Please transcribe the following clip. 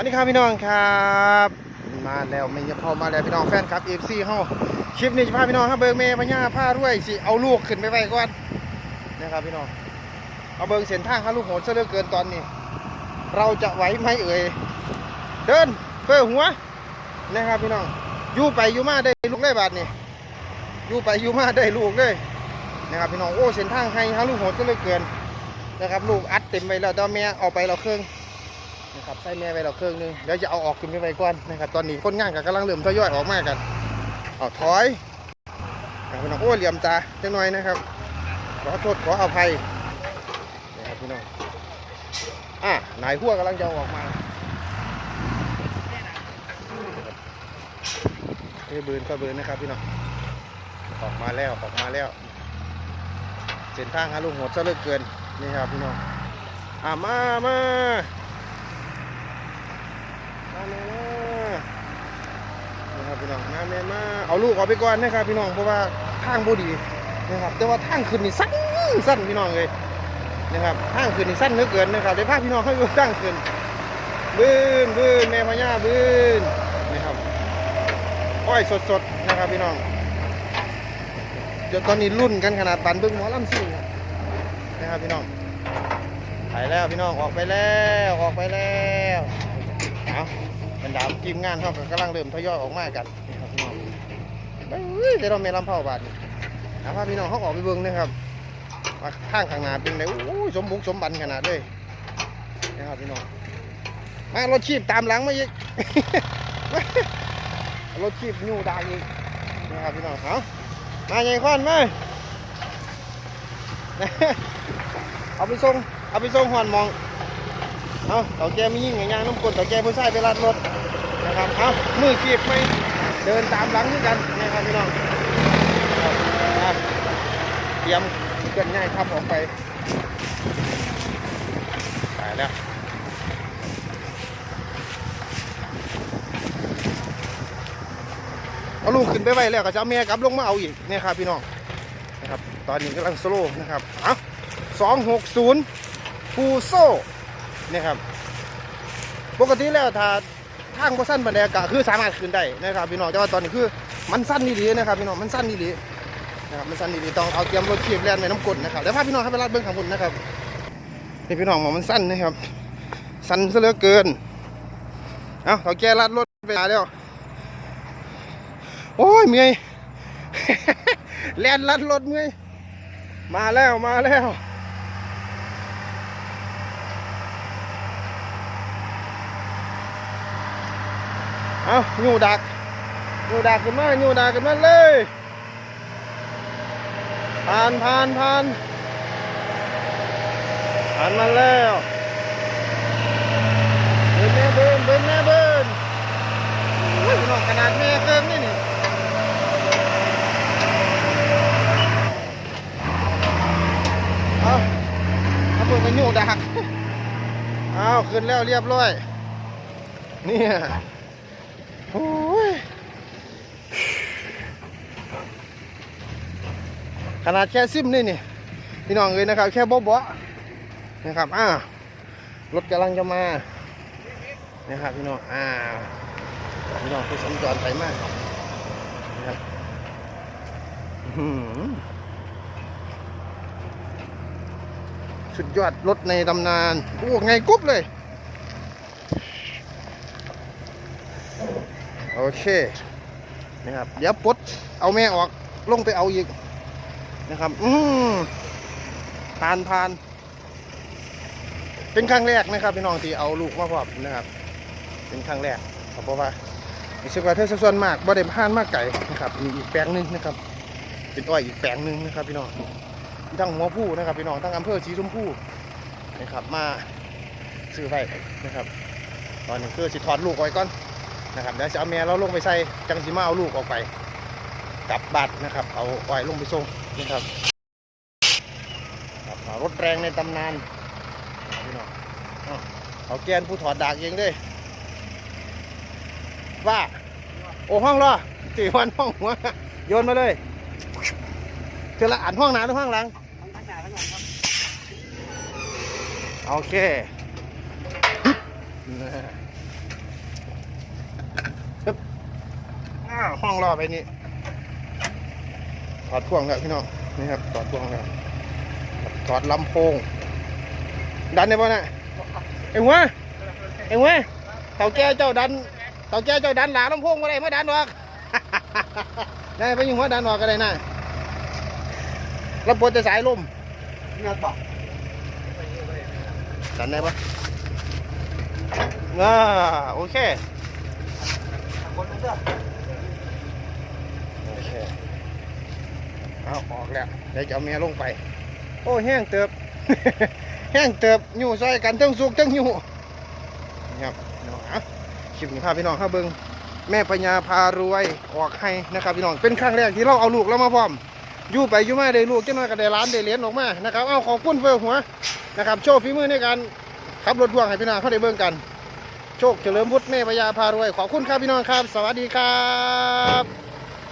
วัสดีครับพี่น้องครับ มาแล้วไม่ยพ่อมาแล้วพี่น้องแฟนครับเอฟซีเฮาคลิปนี้จะพาพี่น้องครับเบิงเมย์พญาพาด้วยสิเอาลูกขึ้นไปไว้ก่อนนะครับพี่น้องเอาเบิงเส้นทางข้าลูกโหดซะเหลือเกินตอนนี้ เราจะไหวไหมเอ่ยเดินเพื่อหัวนะครับพี่น้องอยู่ไปอยู่มาได้ลูกได้บาทนี่อยู่ไปอยู่มาได้ลูกเลยนะครับพี่น้องโอ้เส้นทางให้ข้าลูกโหดซะเหลือเกินนะครับลูกอัดเต็มไปแล้วตอนแม่เอาไปเราเครื่อง นะครับใส่แม่ไปเราเครื่องนึงเดี๋ยวจะเอาออกขึ้นไปไว้ก่อนนะครับตอนนี้คนงานก็กำลังเริ่มทยอยออกมากันเอาถอยพี่น้องโอ้เหลี่ยมตาจังหน่อยนะครับขอโทษขออภัยนะครับพี่น้องอะนายหัวกำลังจะออกมาเอ้บืนก็บืนนะครับพี่น้องออกมาแล้วออกมาแล้วเส้นทางฮาลุงโหดซะเลือเกินนี่ครับพี่น้องอะมามา มาแม่มานะครับพี่น้องมาแม่มาเอาลูกออกไปก่อนนะครับพี่น้องเพราะว่าทางบ่ดีนะครับ แต่ว่าทางขึ้นนี่สั้นสั้นพี่น้องเลยนะครับทางขึ้นนี่สั้นเหลือเกินนะครับเดี๋ยพาพี่น้องเขาอยู่ทางขึ้นบืนบืนแม่พญาบืนนะครับอ้อยสดๆนะครับพี่น้องเดี๋ยวตอนนี้รุ่นกันขนาดปันเบิ้งหมอลำซิ่งนะครับพี่น้องไปแล้วพี่น้องออกไปแล้วออกไปแล้ว บรรดาทีมงานเขาก็กำลังเริ่มทยอยออกมากันนะครับพี่น้องเฮ้ยเดี๋ยวเราเมลำเผาบาดนี่เอาพาพี่น้องเขาออกไปเบิ่งนะครับว่าข้างข้างหน้าเป็นไงโอ้ยสมบุกสมบันขนาดเลยนะครับพี่น้องมารถชีพตามหลังมาอีกรถชีพยูดางอีกนะครับพี่น้องเอามาใหญ่ข้อนมาเอาไปส่งเอาไปส่งหอนหมอง เอาเต่าแกมียิ่งอย่างน้ำกลนเต่าแกผู้ชายไปรัดรถนะครับเอามือขีบไปเดินตามหลังด้วยกันนะครับพี่น้องเตรียมเกินง่ายทับออกไปไปแล้วเอาลูกขึ้นไปไว้แล้วก็จะเอาเมียกลับลงมาเอาอีกเนี่ยครับพี่น้องนะครับตอนนี้กำลังสโลนะครับเอาสองหกศูนย์ฟูโซ นะครับ ปกติแล้วถ้าทางบ่สั้นบันไดอากาศคือสามารถขึ้นได้นะครับพี่น้องแต่ว่าตอนนี้คือมันสั้นนี่ดีนะครับพี่น้องมันสั้นนี่ดีนะครับมันสั้นนี่ดีต้องเอาเตรียมรถขียบแล่นไปน้ำกลนะครับเดี๋ยวพาพี่น้องเข้าไปลาดเบื้องข้างบนนะครับนี่พี่น้องมองมันสั้นนะครับ สั้นซะเหลือเกินเอาเขาแก้ลาดรถไปหาแล้วโอ้ยเมื่อยแล่นลัดรถเมื่อยมาแล้วมาแล้ว เอาอยู่ดักอยู่ดักขึ้นมาอยู่ดักขึ้นมาเลยผ่านผ่านผ่านผ่านมาแล้วเบิ้นแม่เบิ้นเบิ้นแม่เบินโอ้ยน้องขนาดแม่เกินนี่นี่เอาเอาเพิ่งกันอยู่ดักเอาขึ้นแล้วเรียบร้อยเนี่ย โอ้ยขนาดแค่ซิมนี่นี่พี่น้องเลยนะครับ แค่บ๊อบๆนะครับอ่ารถกำลังจะมานะครับพี่น้องอ่าพี่น้องคือสัญจรไปมากนะครับหือสุดยอดรถในตำนานโอ้ไงกุ๊บเลย โอ เคนะครับเดี๋ยวปลดเอาแม่ออกลงไปเอาอีกนะครับ อืมผ่านผ่าน เป็นครั้งแรกนะครับพี่น้องที่เอาลูกมาพร้อมนะครับ เป็นครั้งแรกครับเพราะว่ารู้สึกว่าเธอส่วนมากบ่ได้ผ่านมากไก่นะครับมีอีกแปลงหนึ่งนะครับ เป็นอ้อยอีกแปลงหนึ่งนะครับ พี่น้องทั้งหัวผู้นะครับพี่น้องทั้งอำเภอสีชมพูนะครับ มาซื้อไว้นะครับ ตอนนี้คือสิถอดลูกไว้ก่อน นะครับเดี๋ยวจะเอาแม่เราลงไปใส่จังสิมาเอาลูกออกไปกลับบัตรนะครับ เอาอ้อยลงไปส่งนะครับครับรถแรงในตำนานพี่น้องเอาเอาแกนผู้ถอดดากเองด้วยว่าโอ้ห้องรอตีวันห้องหัวโยนมาเลยเจอละอ่านห้องหน้าหรือห้องหลังโอเค ปึ๊บอ้าว ห้องรอบไปนี่ถอดพ่วงแล้วพี่น้องนี่ครับถอดพ่วงแล้วถอดลำโพง ดันได้ป่ะน่ะเอ็งวะเอ็งวะเต่าแก่เจ้าดันเต่าแก่เจ้าดันหลาลำโพงมาได้มาดันออกได้ไปยิงหัวดันออกก็ได้น่ะล้วปวดจะสายลมงินบอกดันได้ปะอ่าโอเค เด้อโอเคเอาออกแล้วเดี๋ยวจะเอาเมียลงไป โอ้แห้งเติบ แห้งเติบอยู่ใส่กันทั้งสุกทั้งอยู่นี่ครับพี่น้องอะคลิปนี้พาพี่น้องเข้าเบิงแม่พญาพารวยออกให้นะครับพี่น้องเป็นครั้งแรกที่เราเอาลูกเรามาพร้อมอยู่ไปอยู่มาได้ลูกจ้าน้อยก็ได้ร้านได้เหรียญออกมานะครับเอาขอบคุณเฟื่อหัวนะครับโชว์ฝีมือในการขับรถพ่วงให้พี่น้องเขาได้เบิ่งกัน โชคเฉลิมพุทธแม่พญาพารวยขอบคุณครับพี่น้องครับ สวัสดีครับ